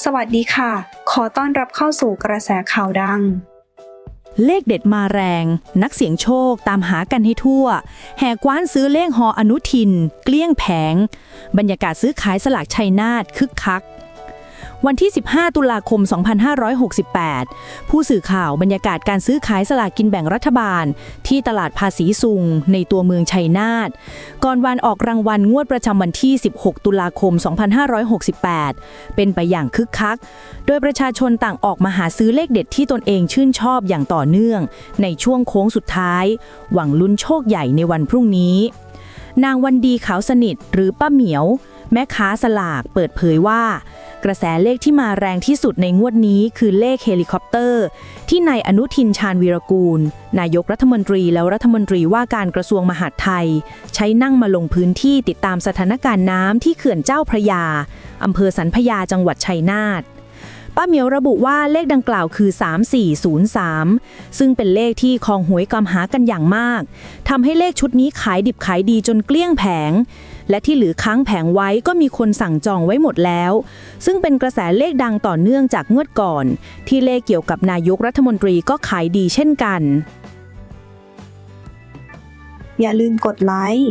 สวัสดีค่ะ ขอต้อนรับเข้าสู่กระแสข่าวดัง เลขเด็ดมาแรง นักเสี่ยงโชคตามหากันให้ทั่ว แห่กว้านซื้อเลขหออนุทิน เกลี้ยงแผง บรรยากาศซื้อขายสลากชัยนาทคึกคัก วันที่ 15 ตุลาคม 2568 ผู้สื่อข่าวบรรยากาศการซื้อขายสลากกินแบ่งรัฐบาล ที่ตลาดภาษีซุง ในตัวเมืองชัยนาท ก่อนวันออกรางวัลงวดประจำวันที่ 16 ตุลาคม 2568 เป็นไปอย่างคึกคัก โดยประชาชนต่างออกมาหาซื้อเลขเด็ดที่ตนเองชื่นชอบอย่างต่อเนื่อง ในช่วงโค้งสุดท้าย หวังลุ้นโชคใหญ่ในวันพรุ่งนี้ นางวันดีขาวสนิทหรือป้าเหมียว แม่ค้าสลากเปิดเผยว่า กระแสเลขที่มาแรงที่สุดในงวดนี้คือเลขเฮลิคอปเตอร์ ที่นายอนุทินชาญวีรกูล นายกรัฐมนตรีแล้วรัฐมนตรีว่าการกระทรวงมหาดไทย ใช้นั่งมาลงพื้นที่ติดตามสถานการณ์น้ำที่เขื่อนเจ้าพระยาอำเภอสันพยาจังหวัดชัยนาท ป้าเหมียวระบุว่าเลขดังกล่าวคือ 3403 ซึ่งเป็นเลขที่คลองหวยกำหากันอย่างมากทำให้เลขชุดนี้ขายดิบขายดีจนเกลี้ยงแผง และที่เหลือค้างแผงไว้ก็มีคนสั่งจองไว้หมดแล้ว ซึ่งเป็นกระแสเลขดังต่อเนื่องจากงวดก่อน ที่เลขเกี่ยวกับนายกรัฐมนตรีก็ขายดีเช่นกัน อย่าลืมกดไลค์